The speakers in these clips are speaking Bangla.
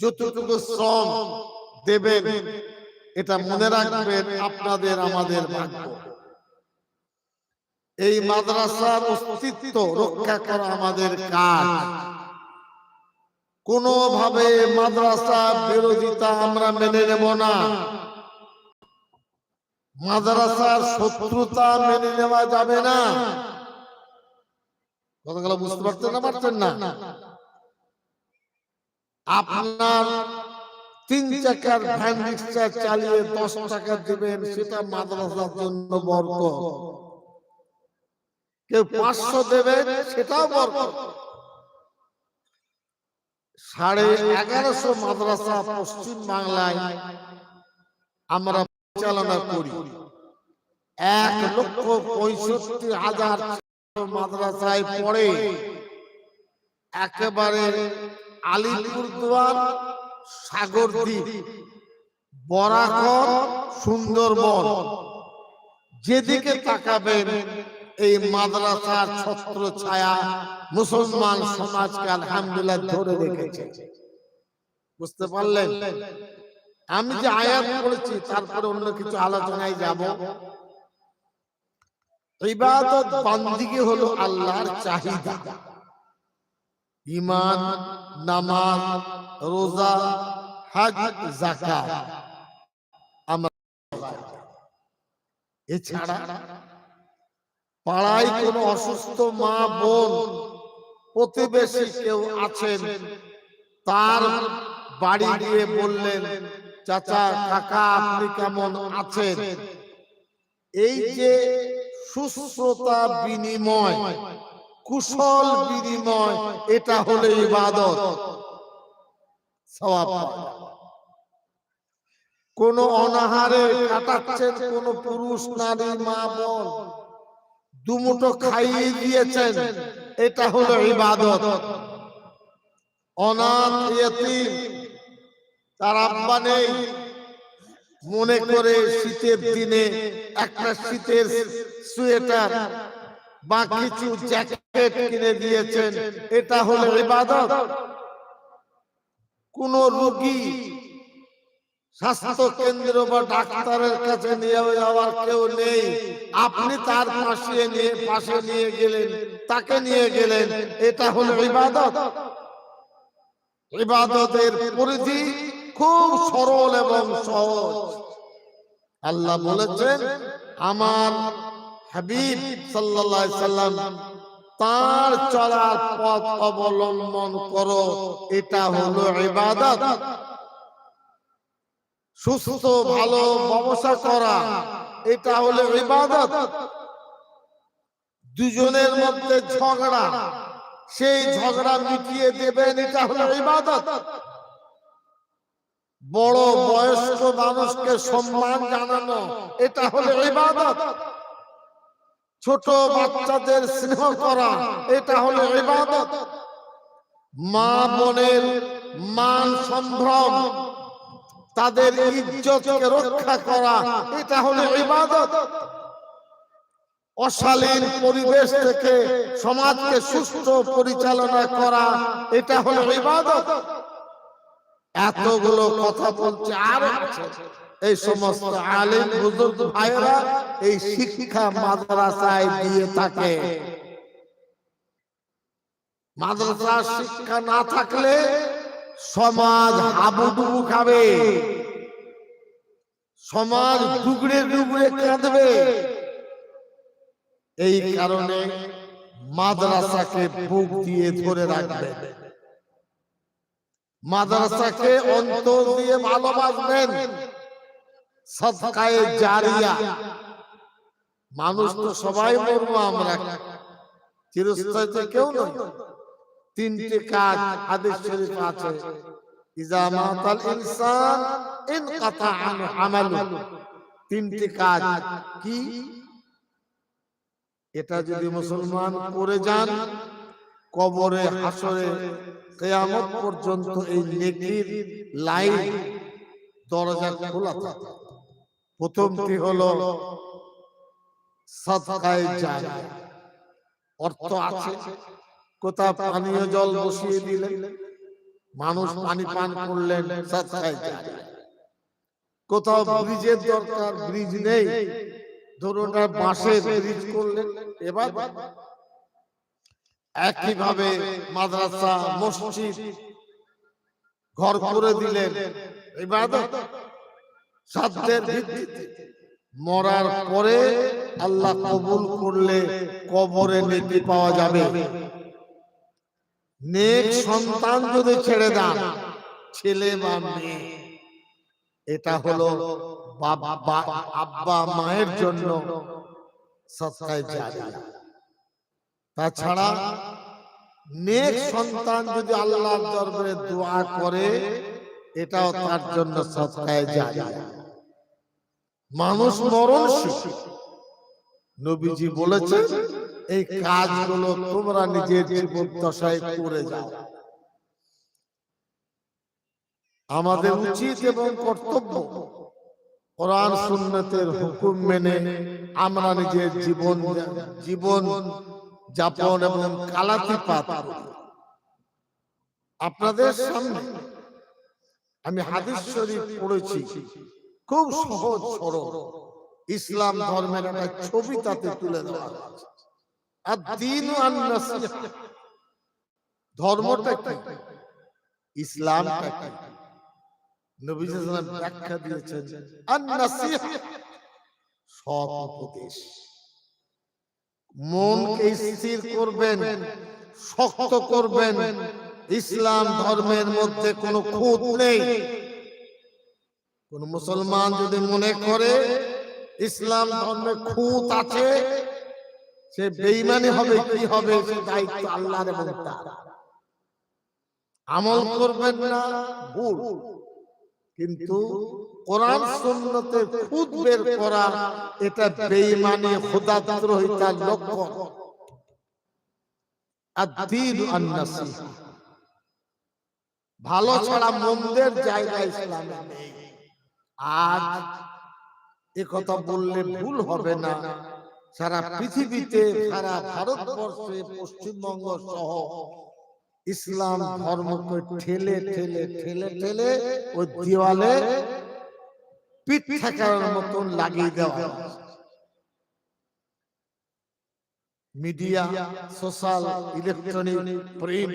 যতটুকু শ্রম দেবেন এটা মনে রাখবেন আপনাদের আমাদের ভাগ্য। এই মাদ্রাসার অস্তিত্ব রক্ষা করা আমাদের কাজ। কোনোভাবে মাদ্রাসা বিরোধিতা আমরা মেনে নেব না। মাদ্রাসার শত্রুতা মেনে নেওয়া যাবে না। কথাগুলো বুঝতে পারছেন না পারছেন না? আপনার তিন চাকার ভ্যান রিক্সা চালিয়ে দশ টাকা দিবেন, সেটা মাদ্রাসার জন্য বর্গ কেউ পাঁচশো দেবেন সেটাও বর্গ সাড়ে এগারোশো মাদ্রাসা পশ্চিম বাংলায় আমরা পরিচালনা করি। এক লক্ষ পঁয়ষট্টি হাজার মাদ্রাসায় পড়ে। একেবারে আলিপুরদুয়ার সাগরদ্বীপ বরাকর সুন্দরবন। যেদিকে তাকাবেন এই মাদ্রাসার ছত্র ছায়া মুসলমান সমাজকে আলহামদুলিল্লাহ ধরে রেখেছে। বুঝতে পারলেন? আমি যে আয়াত করেছি তারপরে অন্য কিছু আলোচনায় যাব। ইবাদত বান্দিগি হলো আল্লাহর চাহিদা। ইমান, নামাজ, রোজা, হজ জাকাত আমরা এছাড়া পাড়ায় কোনো অসুস্থ মা, বোন, প্রতিবেশী কেউ আছেন, তার বাড়ি গিয়ে বললেন, চাচা, কাকা, আপনি কেমন আছেন? এই যে সুশ্রতা বিনিময় কুশল বিনিময় এটা হলো ইবাদত। সওয়াব কোন অনাহারে কাটাচ্ছেন কোন পুরুষ নারী মা বোন। দুমুটো খাইয়ে দিয়েছেন। এটা হলো ইবাদত। অনাথ ইয়তিম তার আব্বা নেই। মনে করে শীতের দিনে একটা শীতের সোয়েটার বা কিছু জ্যাকেট কিনে দিয়েছেন, এটা হলো ইবাদত। কোন রোগী স্বাস্থ্য কেন্দ্র বা ডাক্তারের কাছে নিয়ে যাওয়ার কেউ নেই। আপনি তার পাশে নিয়ে পাশে নিয়ে গেলেন, তাকে নিয়ে গেলেন, এটা হলো ইবাদত। ইবাদতের পরিধি খুব সরল এবং সহজ। আল্লাহ বলেছেন, আমার হাবিব সাল্লাল্লাহু সাল্লাম তার চলার পথ অবলম্বন করো। এটা হলো ইবাদত। সুস্থ ভালো ব্যবসা করা। এটা হলো ইবাদত। দুজনের মধ্যে ঝগড়া। সেই ঝগড়া মিটিয়ে দেবেন এটা হলো ইবাদত। বড় বয়স্ক মানুষকে সম্মান জানানো এটা হলো ইবাদত। ছোট বাচ্চাদের স্নেহ করা এটা হলো ইবাদত। মা বোনের মান সম্ভ্রম তাদের ইজ্জতকে রক্ষা করা এটা হলো ইবাদত। অশালীন পরিবেশ থেকে সমাজকে সুস্থ পরিচালনা করা এটা হলো ইবাদত। এতগুলো কথা বলছে আর আছে। এই সমস্ত আলিম, বুজুর্গ ভাইরা এই শিক্ষা মাদ্রাসায় দিয়ে থাকে। মাদ্রাসার শিক্ষা না থাকলে সমাজ হাবুডুবু খাবে। সমাজ ডুগড়ে ডুগড়ে কাঁদবে। এই কারণে মাদ্রাসাকে বুক দিয়ে ধরে রাখবে। মাদ্রাসাকে অন্তর দিয়ে ভালোবাসবেন। জারিয়া। মানুষ তো সবাই মরবো আমরা। চিরস্থায়ী তো কেউ নয় তিনটি কাজ হাদিস শরীফ আছে। ইজা মাতাল ইনসান ইনকাতা আনহু আমালু। তিনটি কাজ কি? এটা যদি মুসলমান করে যান, কবরে, হাসরে, কেয়ামত পর্যন্ত এই নেকির লাইন দরজা খোলা থাকে। প্রথমটি হলো সদকায়ে জারিয়া অর্থ আছে কোথাও পানীয় জল বসিয়ে দিলেন? মানুষ পানি পান করলেন সৎকায় জারিয়া কোথাও ব্রিজের দরকার ব্রিজ নেই। ধরুন বাঁশের ব্রিজ করলেন। এবার একইভাবে মাদ্রাসা মসজিদ ঘর করে দিলেন। ইবাদত। সাধ্যের ভিত্তিতে। মরার পরে আল্লাহ কবুল করলে কবরে নেকি পাওয়া যাবে। নেক সন্তান যদি ছেড়ে দেন ছেলে বা মেয়ে এটা হলো বাবা আব্বা মায়ের জন্য সৎকায় জারিয়া তাছাড়া নেক সন্তান যদি আল্লাহর দরবারে দোয়া করে এটাও তার জন্য সৎকায় জারিয়া মানুষ মরণশীল। নবীজি বলেছেন এই কাজগুলো তোমরা নিজের জীবন দশায় করে যাও। আমাদের উচিত এবং কর্তব্য। কোরআন সুন্নতের হুকুম মেনে আমরা নিজের জীবন জীবন যাপন এবং কালাতি পাত আপনাদের সামনে আমি হাদিস শরীফ পড়েছি। খুব সহজ সরল। ইসলাম ধর্মের একটা ছবি তাতে তুলে দেওয়া আর দিন ধর্মটা কি? ইসলামটা ওয়াসাল্লাম ব্যাখ্যা দিয়েছেন সৎ উপদেশ। মনকে স্থির করবেন শক্ত করবেন। ইসলাম ধর্মের মধ্যে কোনো খুঁত নেই। কোন মুসলমান যদি মনে করে ইসলাম ধর্মে খুঁত আছে, সে বেঈমানি হবে, কি হবে? সে দায়িত্ব আল্লাহর এবং তার। আমল করবেন না, ভুল। কিন্তু কোরআন সুন্নতের খুদ বের করা, এটা বেঈমানি খোদাদ্রোহিতার আন-নাসিহা। ভালো ছাড়া মন্দের জায়গা ইসলামে নেই। আজ এ কথা বললে ভুল হবে না। সারা পৃথিবীতে সারা ভারতবর্ষে পশ্চিমবঙ্গ সহ ইসলাম ধর্মকে ঠেলে ঠেলে ঠেলে ঠেলে ওই দেওয়ালে পিঠ মতন লাগিয়ে দেওয়া। Media social electronic print.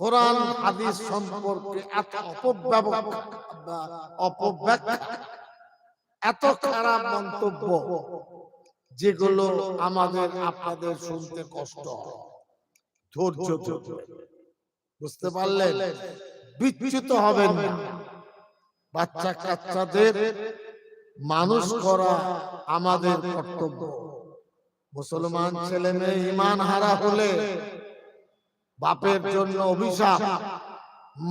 কোরআন হাদিস সম্পর্কে এত অপব্যাখ্যা এত খারাপ মন্তব্য যেগুলো আমাদের আপনাদের শুনতে কষ্ট। ধৈর্য। বুঝতে পারলেন? বিচ্যুত হবেন না। বাচ্চা কাচ্চাদের মানুষ করা আমাদের কর্তব্য। মুসলমান ছেলে মেয়ে ইমান হারা হলে বাপের জন্য অভিশাপ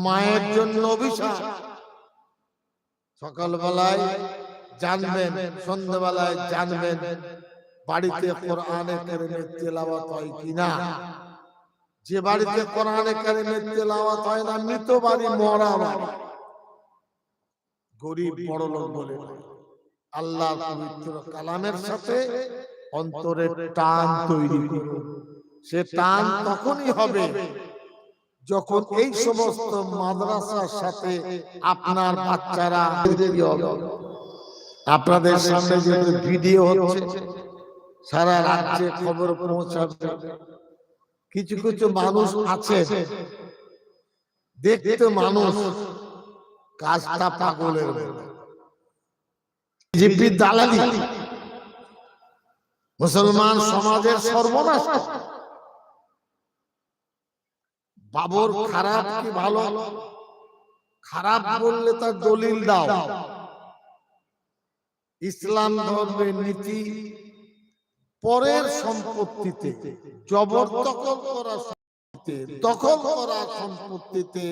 মায়ের জন্য অভিশাপ। সকালবেলায় জানবেন সন্ধ্যেবেলায় জানবেন বাড়িতে কোরআনে কারিমের তেলাওয়াত হয় কিনা? যে বাড়িতে কোরআনে কারিমের তেলাওয়াত হয় না মৃত বাড়ি মরা বাড়ি গরিব বড় লোক বলে নয়। আল্লাহর পবিত্র কালামের সাথে অন্তরের টান তৈরি করুন। সে টান তখনই হবে। যখন এই সমস্ত মাদ্রাসার সাথে আপনার বাচ্চারা আপনাদের সামনে যে ভিডিও হচ্ছে সারা রাজ্যে খবর পৌঁছাবে। কিছু কিছু মানুষ আছে। দেখতে মানুষ। কাজটা পাগলের। বিজেপির দালালি। মুসলমান সমাজের সর্বনাশ। বাবর খারাপ কি ভালো? খারাপ বললে তার দলিল দাও। ইসলাম ধর্মের নীতি পরের সম্পত্তিতে জবরদখল করা সম্পত্তিতে দখল করা সম্পত্তিতে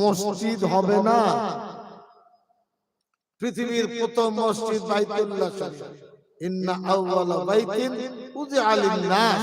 মসজিদ হবে না। পৃথিবীর প্রথম মসজিদ বাইতুল্লাহ ইন্না আউওয়ালা বাইতিন উযিআ লিন-নাস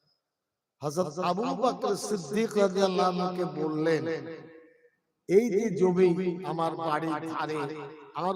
হযরত আবু বকর সিদ্দিক রাদিয়াল্লাহু আনহুকে বললেন এই যে জমি আমার বাড়ির ধারে আমার